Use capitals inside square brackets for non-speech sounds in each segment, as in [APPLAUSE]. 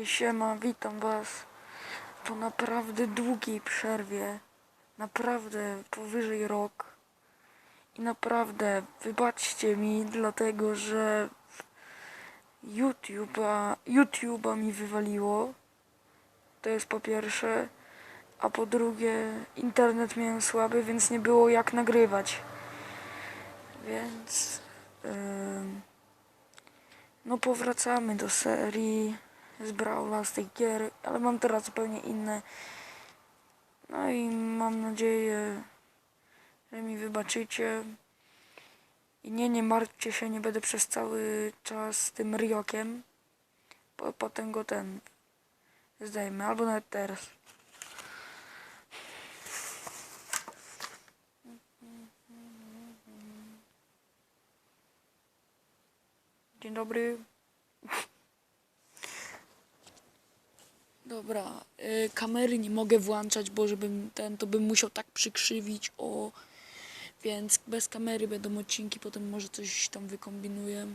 Siema, witam was po naprawdę długiej przerwie. Naprawdę powyżej rok. I naprawdę wybaczcie mi, dlatego że YouTube'a, YouTube'a mi wywaliło. To jest po pierwsze. A po drugie, internet miałem słaby, więc nie było jak nagrywać. Więc. em, no powracamy do serii z Brawla, tych gier, ale mam teraz zupełnie inne. No i mam nadzieję, że mi wybaczycie. I nie, nie martwcie się, nie będę przez cały czas tym riokiem. Po, potem go ten zdejmę, albo nawet teraz. Dzień dobry. Dobra, y, kamery nie mogę włączać, bo żebym ten, to bym musiał tak przykrzywić, o. Więc bez kamery będą odcinki, potem może coś tam wykombinuję.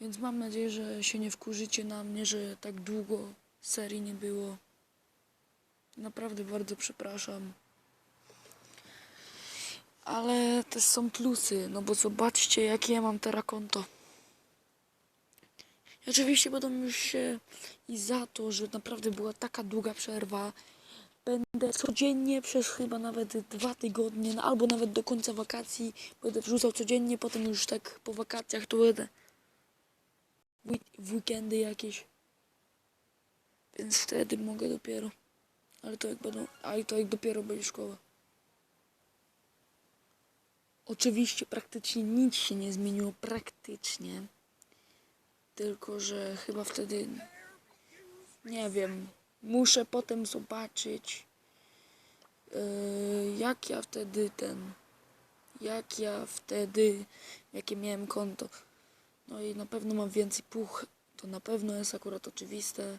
Więc mam nadzieję, że się nie wkurzycie na mnie, że tak długo serii nie było. Naprawdę bardzo przepraszam. Ale też są plusy, no bo zobaczcie, jakie ja mam teraz konto. Oczywiście będą już się i za to, że naprawdę była taka długa przerwa. Będę codziennie przez chyba nawet dwa tygodnie, no albo nawet do końca wakacji będę wrzucał codziennie, potem już tak po wakacjach to będę w weekendy jakieś. Więc wtedy mogę dopiero. Ale to jak będą, ale to jak dopiero będzie szkoła. Oczywiście praktycznie nic się nie zmieniło, praktycznie. Tylko, że chyba wtedy. Nie wiem. Muszę potem zobaczyć. Yy, jak ja wtedy ten. Jak ja wtedy. Jakie miałem konto. No i na pewno mam więcej puch. To na pewno jest akurat oczywiste.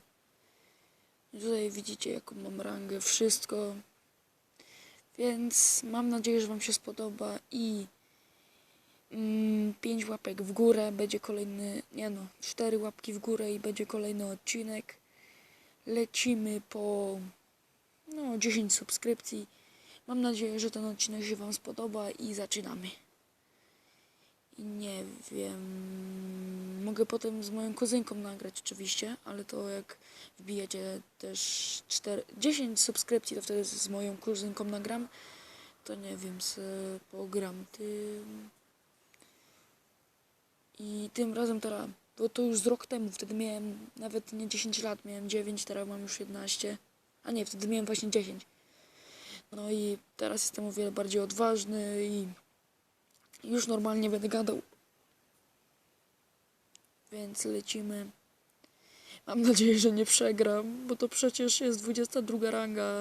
Tutaj widzicie, jaką mam rangę, wszystko. Więc mam nadzieję, że Wam się spodoba i 5 łapek w górę, będzie kolejny, nie no, 4 łapki w górę i będzie kolejny odcinek. Lecimy po no, 10 subskrypcji. Mam nadzieję, że ten odcinek się Wam spodoba i zaczynamy. I nie wiem, mogę potem z moją kuzynką nagrać oczywiście, ale to jak wbijecie też 4, 10 subskrypcji, to wtedy z moją kuzynką nagram. To nie wiem, z pogram tym. I tym razem teraz, bo to już z rok temu, wtedy miałem nawet nie 10 lat, miałem 9, teraz mam już 11. A nie, wtedy miałem właśnie 10. No i teraz jestem o wiele bardziej odważny i już normalnie będę gadał. Więc lecimy. Mam nadzieję, że nie przegram, bo to przecież jest 22 ranga.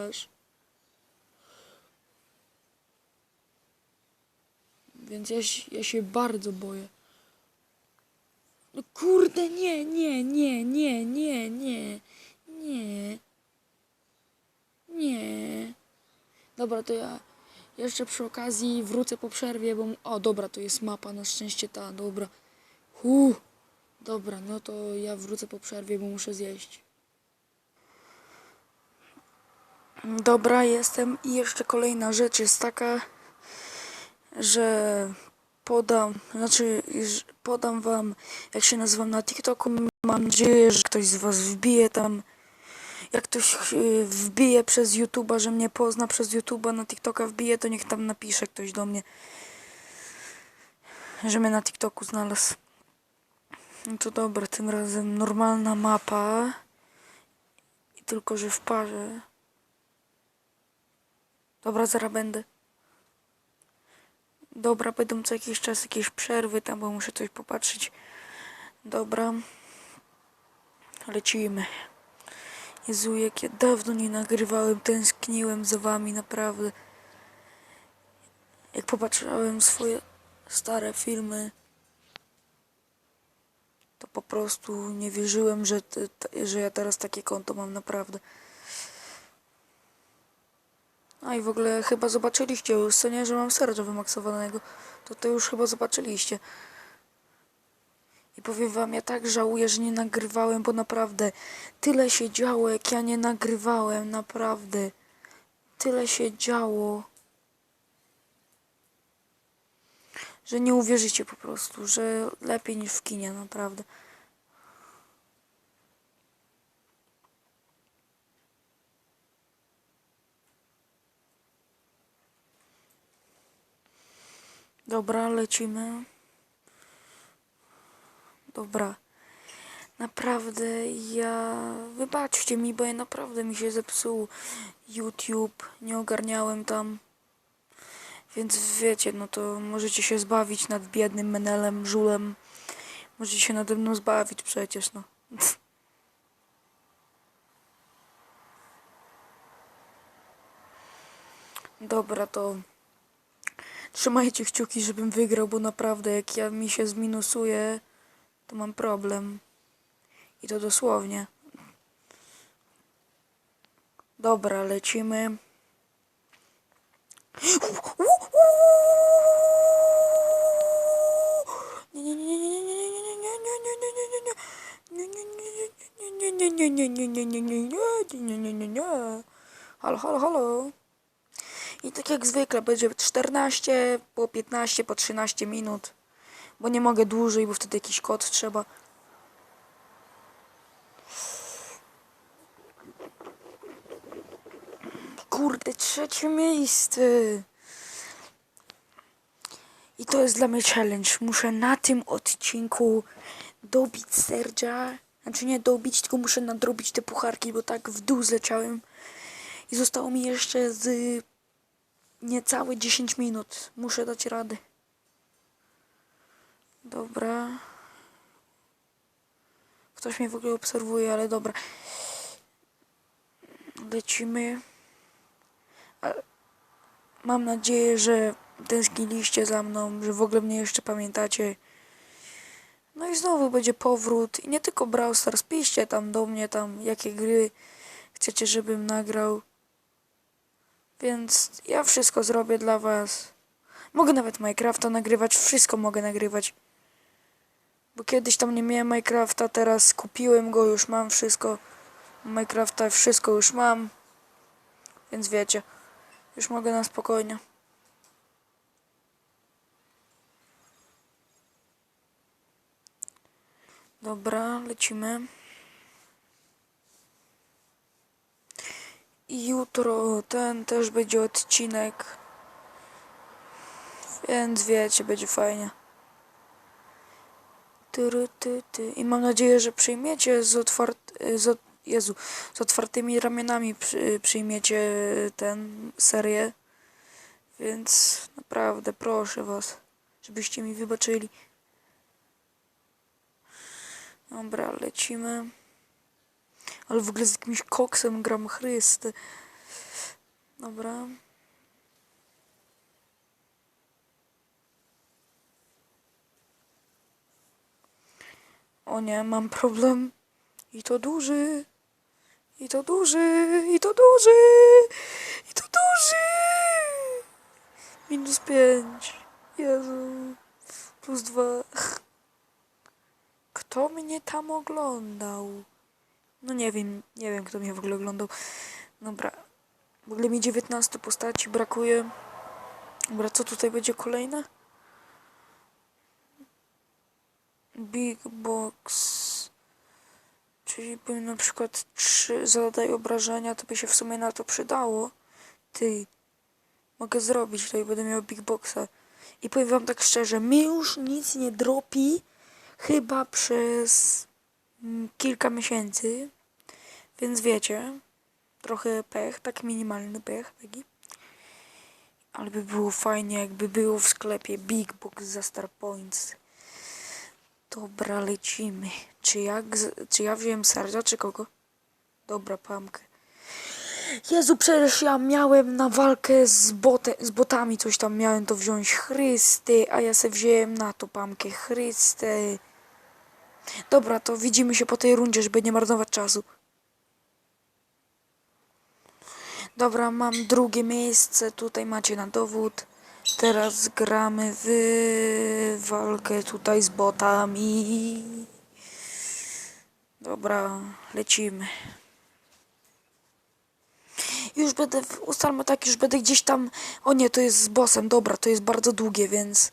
Więc ja, ja się bardzo boję. No kurde, nie, nie, nie, nie, nie, nie, nie, nie. Dobra, to ja jeszcze przy okazji wrócę po przerwie, bo... O, dobra, to jest mapa, na szczęście ta, dobra. Hu, dobra, no to ja wrócę po przerwie, bo muszę zjeść. Dobra, jestem i jeszcze kolejna rzecz jest taka, że podam, znaczy podam wam, jak się nazywam na TikToku. Mam nadzieję, że ktoś z was wbije tam. Jak ktoś y, wbije przez YouTube'a, że mnie pozna przez YouTube'a na TikToka wbije, to niech tam napisze ktoś do mnie, że mnie na TikToku znalazł. No to dobra, tym razem normalna mapa. I tylko, że w parze. Dobra, zaraz będę. Dobra, będą co jakiś czas jakieś przerwy tam, bo muszę coś popatrzeć. Dobra. Lecimy. Jezu, jak ja dawno nie nagrywałem, tęskniłem za wami, naprawdę. Jak popatrzyłem swoje stare filmy, to po prostu nie wierzyłem, że, że ja teraz takie konto mam, naprawdę. A i w ogóle chyba zobaczyliście już, co nie, że mam serca wymaksowanego. To to już chyba zobaczyliście. I powiem wam, ja tak żałuję, że nie nagrywałem, bo naprawdę tyle się działo, jak ja nie nagrywałem, naprawdę. Tyle się działo. Że nie uwierzycie po prostu, że lepiej niż w kinie, naprawdę. Dobra, lecimy. Dobra. Naprawdę ja. Wybaczcie mi, bo ja naprawdę mi się zepsuł YouTube. Nie ogarniałem tam. Więc wiecie, no to możecie się zbawić nad biednym Menelem, żulem. Możecie się nade mną zbawić przecież, no. Dobra, to Trzymajcie kciuki, żebym wygrał, bo naprawdę jak ja mi się zminusuje, to mam problem. I to dosłownie. Dobra, lecimy. Halo, halo, halo. I tak jak zwykle będzie 14, po 15, po 13 minut. Bo nie mogę dłużej, bo wtedy jakiś kod trzeba. Kurde, trzecie miejsce. I to jest dla mnie challenge. Muszę na tym odcinku dobić Sergia. Znaczy nie dobić, tylko muszę nadrobić te pucharki, bo tak w dół zleciałem. I zostało mi jeszcze z niecałe 10 minut. Muszę dać radę. Dobra. Ktoś mnie w ogóle obserwuje, ale dobra. Lecimy. Mam nadzieję, że tęskniliście za mną, że w ogóle mnie jeszcze pamiętacie. No i znowu będzie powrót. I nie tylko Brawl Stars. Piszcie tam do mnie, tam jakie gry chcecie, żebym nagrał. Więc ja wszystko zrobię dla was. Mogę nawet Minecrafta nagrywać, wszystko mogę nagrywać. Bo kiedyś tam nie miałem Minecrafta, teraz kupiłem go, już mam wszystko. Minecrafta, wszystko już mam. Więc wiecie, już mogę na spokojnie. Dobra, lecimy. Jutro ten też będzie odcinek. Więc wiecie, będzie fajnie. I mam nadzieję, że przyjmiecie z z, Jezu, z otwartymi ramionami przy, przyjmiecie ten serię. Więc naprawdę proszę was, żebyście mi wybaczyli. Dobra, lecimy. Ale w ogóle z jakimś koksem gram Chryste. Dobra. O nie, mam problem. I to duży. I to duży. I to duży. I to duży. Minus pięć. Jezu. Plus dwa. Kto mnie tam oglądał? No nie wiem, nie wiem kto mnie w ogóle oglądał. Dobra. W ogóle mi 19 postaci brakuje. Dobra, co tutaj będzie kolejne? Big Box. Czyli bym na przykład 3 zadaje obrażenia, to by się w sumie na to przydało. Ty. Mogę zrobić, tutaj będę miał Big Boxa. I powiem wam tak szczerze, mi już nic nie dropi chyba przez kilka miesięcy. Więc wiecie, trochę pech, tak minimalny pech taki. Ale by było fajnie, jakby było w sklepie Big Box za Star Points. Dobra, lecimy. Czy ja, czy ja wziąłem Sergia, czy kogo? Dobra, pamkę. Jezu, przecież ja miałem na walkę z, z botami coś tam miałem to wziąć. Chrysty, a ja se wziąłem na to pamkę. Chryste. Dobra, to widzimy się po tej rundzie, żeby nie marnować czasu. Dobra, mam drugie miejsce. Tutaj macie na dowód. Teraz gramy w walkę tutaj z botami. Dobra, lecimy. Już będę, ustalmy tak, już będę gdzieś tam, o nie, to jest z bossem, dobra, to jest bardzo długie, więc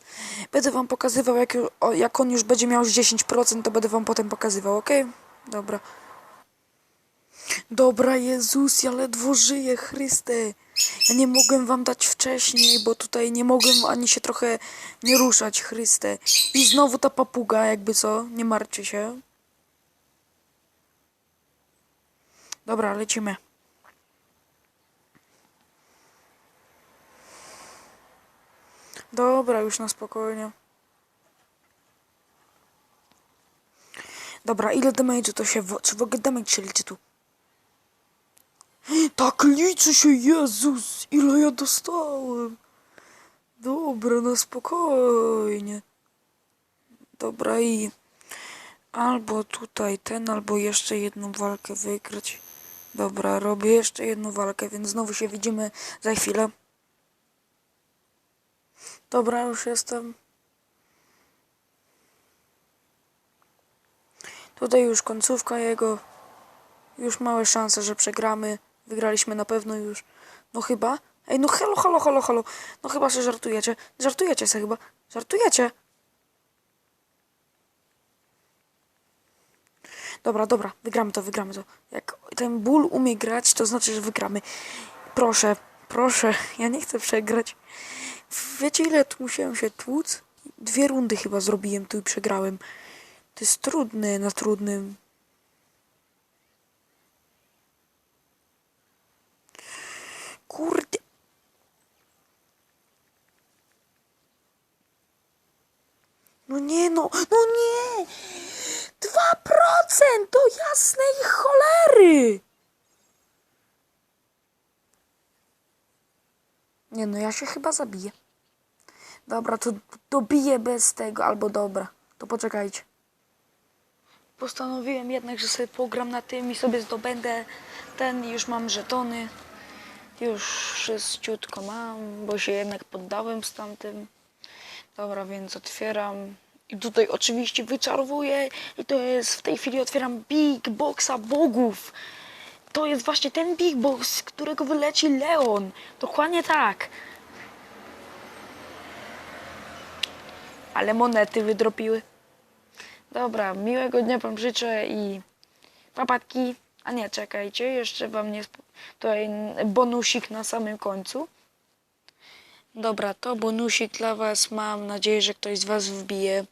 będę wam pokazywał, jak, jak on już będzie miał już 10%, to będę wam potem pokazywał, ok? Dobra. Dobra, Jezus, ja ledwo żyję, Chryste. Ja nie mogłem wam dać wcześniej, bo tutaj nie mogłem ani się trochę nie ruszać, Chryste. I znowu ta papuga, jakby co, nie martwcie się. Dobra, lecimy. Dobra, już na spokojnie. Dobra, ile damage'u to się... Czy w ogóle damage się liczy tu? [GASPS] Tak liczy się, Jezus! Ile ja dostałem? Dobra, na spokojnie. Dobra i... Albo tutaj ten, albo jeszcze jedną walkę wygrać. Dobra, robię jeszcze jedną walkę, więc znowu się widzimy za chwilę. Dobra, już jestem. Tutaj już końcówka jego. Już małe szanse, że przegramy. Wygraliśmy na pewno już. No chyba. Ej, no halo, halo, halo, halo. No chyba, że żartujecie. Żartujecie se chyba. Żartujecie. Dobra, dobra, wygramy to, wygramy to. Jak ten ból umie grać, to znaczy, że wygramy. Proszę, proszę, ja nie chcę przegrać. Wiecie ile tu musiałem się tłuc? Dwie rundy chyba zrobiłem tu i przegrałem. To jest trudne na trudnym. Kurde. No nie no, no nie! Dwa procent do jasnej cholery! Nie no, ja się chyba zabiję. Dobra, to dobiję bez tego, albo dobra. To poczekajcie. Postanowiłem jednak, że sobie pogram na tym i sobie zdobędę ten i już mam żetony. Już wszystciutko mam, bo się jednak poddałem z tamtym. Dobra, więc otwieram. I tutaj oczywiście wyczarowuję. I to jest, w tej chwili otwieram Big Boxa Bogów. To jest właśnie ten Big Box, z którego wyleci Leon. Dokładnie tak. Ale monety wydropiły. Dobra, miłego dnia wam życzę i papatki. A nie, czekajcie, jeszcze wam nie... Tutaj bonusik na samym końcu. Dobra, to bonusik dla was. Mam nadzieję, że ktoś z was wbije.